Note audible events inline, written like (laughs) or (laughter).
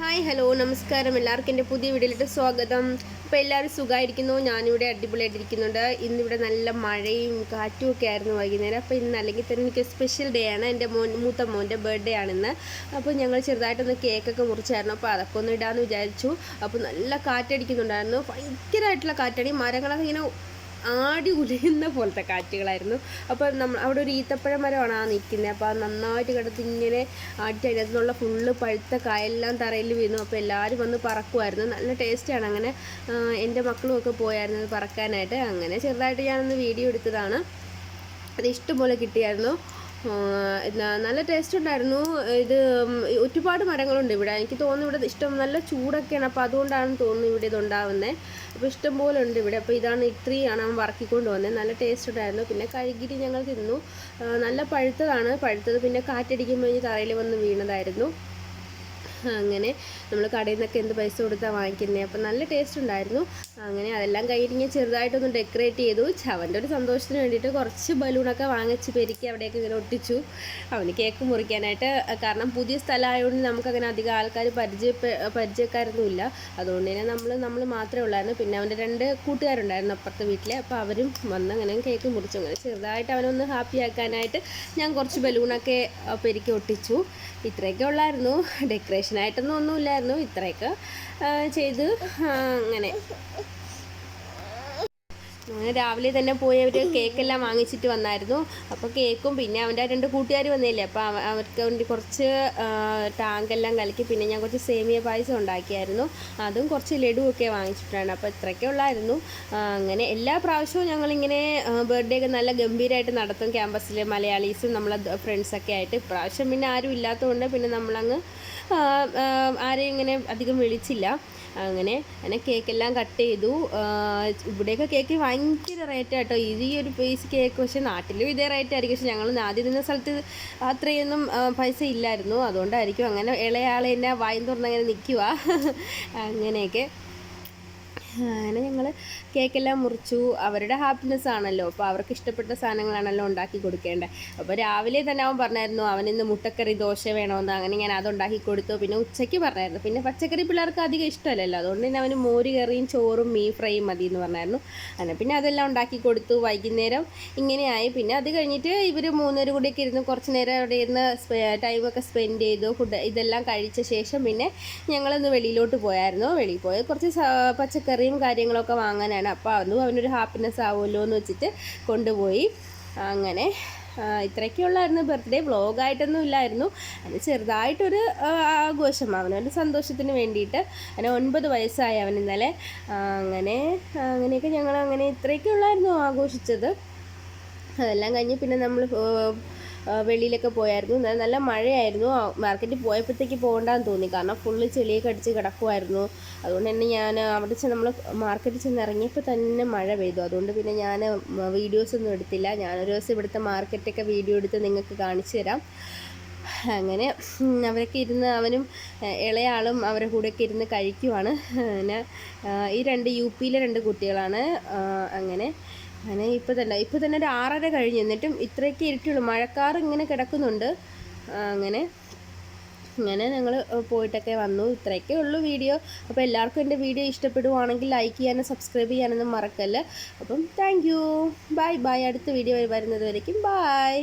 Hi hello നമസ്കാരം. എല്ലാവർക്കും എന്റെ പുതിയ വീഡിയോയിലേക്ക് സ്വാഗതം. അപ്പോൾ എല്ലാവരും സുഖമായിരിക്കുന്നു. ഞാനിവിടെ അടിപൊളിയായിട്ടിരിക്കുന്നുണ്ട്. ഇന്നിവിടെ നല്ല മഴയും കാറ്റും ഒക്കെ ആയിരുന്നു വൈകുന്നേരം. അപ്പോൾ ഇന്ന് അല്ലെങ്കിൽ തന്നെ എനിക്ക് സ്പെഷ്യൽ ഡേ ആണ്. എന്റെ മോൻ മൂത്ത മോന്റെ ബർത്ത്ഡേ ആണിന്ന് അപ്പോൾ ഞങ്ങൾ ചെറുതായിട്ടൊന്ന് കേക്കൊക്കെ മുറിച്ചായിരുന്നു. അപ്പോൾ അതൊക്കെ ഒന്ന് ഇടാമെന്ന് വിചാരിച്ചു. അപ്പോൾ നല്ല കാറ്റടിക്കുന്നുണ്ടായിരുന്നു. ഭയങ്കരമായിട്ടുള്ള കാറ്റടി മരങ്ങളൊക്കെ ഇങ്ങനെ ആടി ഉലയുന്ന പോലത്തെ കാറ്റുകളായിരുന്നു. അപ്പോൾ നമ്മൾ അവിടെ ഒരു ഈത്തപ്പഴ മരമാണ് ആ നിൽക്കുന്നത് അപ്പോൾ നന്നായിട്ട് കിടത്ത് ഇങ്ങനെ ആട്ടി അതിനകത്ത് ഫുള്ള് പഴുത്ത കായെല്ലാം തറയിൽ വീണു. അപ്പോൾ എല്ലാവരും വന്ന് പറക്കുമായിരുന്നു നല്ല ടേസ്റ്റാണ് അങ്ങനെ എന്റെ മക്കളുമൊക്കെ പോയായിരുന്നു പറക്കാനായിട്ട്. അങ്ങനെ ചെറുതായിട്ട് ഞാനൊന്ന് വീഡിയോ എടുത്തതാണ്. അത് ഇഷ്ടംപോലെ കിട്ടിയായിരുന്നു. നല്ല ടേസ്റ്റ് ഉണ്ടായിരുന്നു. ഇത് ഒരുപാട് മരങ്ങളുണ്ട് ഇവിടെ. എനിക്ക് തോന്നുന്നു ഇവിടെ ഇഷ്ടം നല്ല ചൂടൊക്കെയാണ്. അപ്പോൾ അതുകൊണ്ടാണ് തോന്നുന്നു ഇവിടെ ഇതുണ്ടാവുന്നത് അപ്പോൾ ഇഷ്ടം പോലെ ഉണ്ട് ഇവിടെ. അപ്പോൾ ഇതാണ് ഇത്രയാണ് അവൻ വറക്കിക്കൊണ്ട് വന്നത് നല്ല ടേസ്റ്റ് ഉണ്ടായിരുന്നു. പിന്നെ കഴുകിയിട്ട് ഞങ്ങൾ തിന്നു. നല്ല പഴുത്തതാണ്. പഴുത്തത് പിന്നെ കാറ്റടിക്കുമ്പോൾ ഇനി തറയിൽ വന്ന് വീണതായിരുന്നു. അങ്ങനെ നമ്മൾ കടയിൽ നിന്നൊക്കെ എന്ത് പൈസ കൊടുത്താൽ വാങ്ങിക്കുന്നത് അപ്പം നല്ല ടേസ്റ്റ് ഉണ്ടായിരുന്നു. അങ്ങനെ അതെല്ലാം കഴിഞ്ഞ് ചെറുതായിട്ടൊന്ന് ഡെക്കറേറ്റ് ചെയ്തു. അവന്റെ ഒരു സന്തോഷത്തിന് വേണ്ടിയിട്ട് കുറച്ച് ബലൂണൊക്കെ വാങ്ങിച്ച് പെരുക്കി അവിടെയൊക്കെ ഇങ്ങനെ ഒട്ടിച്ചു. അവന് കേക്ക് മുറിക്കാനായിട്ട് കാരണം പുതിയ സ്ഥലമായതുകൊണ്ട് നമുക്കങ്ങനെ അധികം ആൾക്കാർ പരിചയ പരിചയക്കാരൊന്നുമില്ല. അതുകൊണ്ട് തന്നെ നമ്മൾ നമ്മൾ മാത്രമേ ഉള്ളായിരുന്നു. പിന്നെ അവന്റെ രണ്ട് കൂട്ടുകാരുണ്ടായിരുന്നു അപ്പുറത്തെ വീട്ടിൽ അപ്പോൾ അവരും വന്ന് അങ്ങനെ കേക്ക് മുറിച്ചു. അങ്ങനെ ചെറുതായിട്ട് അവനൊന്ന് ഹാപ്പി ആക്കാനായിട്ട് ഞാൻ കുറച്ച് ബലൂണൊക്കെ പെരുക്കി ഒട്ടിച്ചു. ഇത്രയൊക്കെ ഉള്ളായിരുന്നു. ഡെക്കറേഷനായിട്ടൊന്നും ഒന്നുമില്ലായിരുന്നു. ഇത്രയൊക്കെ ചെയ്ത് അങ്ങനെ. അങ്ങനെ രാവിലെ തന്നെ പോയി അവർ കേക്കെല്ലാം വാങ്ങിച്ചിട്ട് വന്നായിരുന്നു. അപ്പോൾ കേക്കും പിന്നെ അവന്റെ രണ്ട് കൂട്ടുകാർ വന്നില്ലേ? അപ്പോൾ അവ- അവർക്ക് വേണ്ടി കുറച്ച് ടാങ്കെല്ലാം കലക്കി പിന്നെ ഞാൻ കുറച്ച് സേമിയ പായസം ഉണ്ടാക്കിയായിരുന്നു. അതും കുറച്ച് ലഡുവൊക്കെ വാങ്ങിച്ചിട്ടാണ്. അപ്പോൾ ഇത്രയൊക്കെ ഉള്ളായിരുന്നു. അങ്ങനെ എല്ലാ പ്രാവശ്യവും ഞങ്ങളിങ്ങനെ ബർത്ത്ഡേ ഒക്കെ നല്ല ഗംഭീരമായിട്ട് നടത്തും. ക്യാമ്പസിലെ മലയാളീസും നമ്മളെ ഫ്രണ്ട്സൊക്കെ ആയിട്ട്. ഇപ്രാവശ്യം പിന്നെ ആരും ഇല്ലാത്തതുകൊണ്ട് പിന്നെ നമ്മളങ്ങ് ആരെയും ഇങ്ങനെ അധികം വിളിച്ചില്ല. അങ്ങനെ അങ്ങനെ കേക്കെല്ലാം കട്ട് ചെയ്തു. ഇവിടെയൊക്കെ കേക്ക് ഭയങ്കര റേറ്റ് ആട്ടോ. ഇത് ഈ ഒരു പീസ് കേക്ക് പക്ഷേ നാട്ടിലും ഇതേ റേറ്റ് ആയിരിക്കും. പക്ഷേ ഞങ്ങൾ ആദ്യം നിന്ന സ്ഥലത്ത് അത്രയൊന്നും പൈസ ഇല്ലായിരുന്നു. അതുകൊണ്ടായിരിക്കും അങ്ങനെ ഇളയാളെ തന്നെ വായും തുറന്നങ്ങനെ നിൽക്കുക (laughs) അങ്ങനെയൊക്കെ. അങ്ങനെ ഞങ്ങൾ കേക്കെല്ലാം മുറിച്ചു. അവരുടെ ഹാപ്പിനെസ് ആണല്ലോ. അപ്പോൾ അവർക്ക് ഇഷ്ടപ്പെട്ട സാധനങ്ങളാണല്ലോ ഉണ്ടാക്കി കൊടുക്കേണ്ടത് അപ്പോൾ രാവിലെ തന്നെ അവൻ പറഞ്ഞായിരുന്നു അവനിന്ന് മുട്ടക്കറി ദോശ വേണമെന്ന് അങ്ങനെ ഞാൻ അതുണ്ടാക്കി കൊടുത്തു. പിന്നെ ഉച്ചയ്ക്ക് പറഞ്ഞായിരുന്നു. പിന്നെ പച്ചക്കറി പിള്ളേർക്ക് അധികം ഇഷ്ടമല്ലല്ലോ. അതുകൊണ്ട് തന്നെ അവന് മോര് കറിയും ചോറും മീൻ ഫ്രൈയും മതി എന്ന് പറഞ്ഞായിരുന്നു. അങ്ങനെ പിന്നെ അതെല്ലാം ഉണ്ടാക്കി കൊടുത്തു. വൈകുന്നേരം ഇങ്ങനെയായി. പിന്നെ അത് കഴിഞ്ഞിട്ട് ഇവർ മൂന്നുപേരും കൂടിയൊക്കെ ഇരുന്ന് കുറച്ച് നേരം അവിടെ ഇരുന്ന് ടൈമൊക്കെ സ്പെൻഡ് ചെയ്തു. ഫുഡ് ഇതെല്ലാം കഴിച്ച ശേഷം പിന്നെ ഞങ്ങളൊന്ന് വെളിയിലോട്ട് പോയായിരുന്നു. വെളിയിൽ പോയി കുറച്ച് സ- പച്ചക്കറിയും കാര്യങ്ങളൊക്കെ വാങ്ങാനാണ്. അപ്പോൾ അതും അവനൊരു ഹാപ്പിനെസ് ആവുമല്ലോ എന്ന് വെച്ചിട്ട് കൊണ്ടുപോയി. അങ്ങനെ ഇത്രയ്ക്കുള്ളായിരുന്നു ബർത്ത്ഡേ വ്ളോഗായിട്ടൊന്നും ഇല്ലായിരുന്നു. അത് ചെറുതായിട്ടൊരു ആഘോഷം. അവനവന്റെ സന്തോഷത്തിന് വേണ്ടിയിട്ട് അങ്ങനെ ഒൻപത് വയസ്സായി അവൻ ഇന്നലെ. അങ്ങനെ അങ്ങനെയൊക്കെ ഞങ്ങൾ അങ്ങനെ ഇത്രയൊക്കെ ഉള്ളായിരുന്നു ആഘോഷിച്ചത്. അതെല്ലാം കഴിഞ്ഞ് പിന്നെ നമ്മൾ വെളിയിലൊക്കെ പോയായിരുന്നു. നല്ല മഴയായിരുന്നു. മാർക്കറ്റിൽ പോയപ്പോഴത്തേക്ക് പോകണ്ടെന്ന് തോന്നി. കാരണം ഫുള്ള് ചെളിയൊക്കെ അടിച്ച് കിടക്കുമായിരുന്നു അതുകൊണ്ട് തന്നെ ഞാൻ അവിടെ ചെന്ന് നമ്മൾ മാർക്കറ്റിൽ ചെന്ന് ഇറങ്ങിയപ്പോൾ തന്നെ മഴ പെയ്തു. അതുകൊണ്ട് പിന്നെ ഞാൻ വീഡിയോസ് ഒന്നും എടുത്തില്ല. ഞാനൊരു ദിവസം ഇവിടുത്തെ മാർക്കറ്റൊക്കെ വീഡിയോ എടുത്ത് നിങ്ങൾക്ക് കാണിച്ചു തരാം. അങ്ങനെ അവരൊക്കെ ഇരുന്ന് അവനും ഇളയാളും അവരുടെ കൂടെയൊക്കെ ഇരുന്ന് കഴിക്കുവാണ്. പിന്നെ ഈ രണ്ട് യു പിയിലെ രണ്ട് കുട്ടികളാണ്. അങ്ങനെ അങ്ങനെ ഇപ്പോൾ തന്നെ ഇപ്പോൾ തന്നെ ഒരു ആറര കഴിഞ്ഞ്. എന്നിട്ടും ഇത്രയൊക്കെ ഇരുട്ടുള്ളൂ മഴക്കാർ ഇങ്ങനെ കിടക്കുന്നുണ്ട്. അങ്ങനെ. അങ്ങനെ ഞങ്ങൾ പോയിട്ടൊക്കെ വന്നു. ഇത്രയൊക്കെ ഉള്ളൂ വീഡിയോ. അപ്പോൾ എല്ലാവർക്കും എന്റെ വീഡിയോ ഇഷ്ടപ്പെടുവാണെങ്കിൽ ലൈക്ക് ചെയ്യാനും സബ്സ്ക്രൈബ് ചെയ്യാനൊന്നും മറക്കല്ല. അപ്പം താങ്ക് യു ബൈ ബൈ അടുത്ത വീഡിയോ വരുന്നത് വരയ്ക്കും ബൈ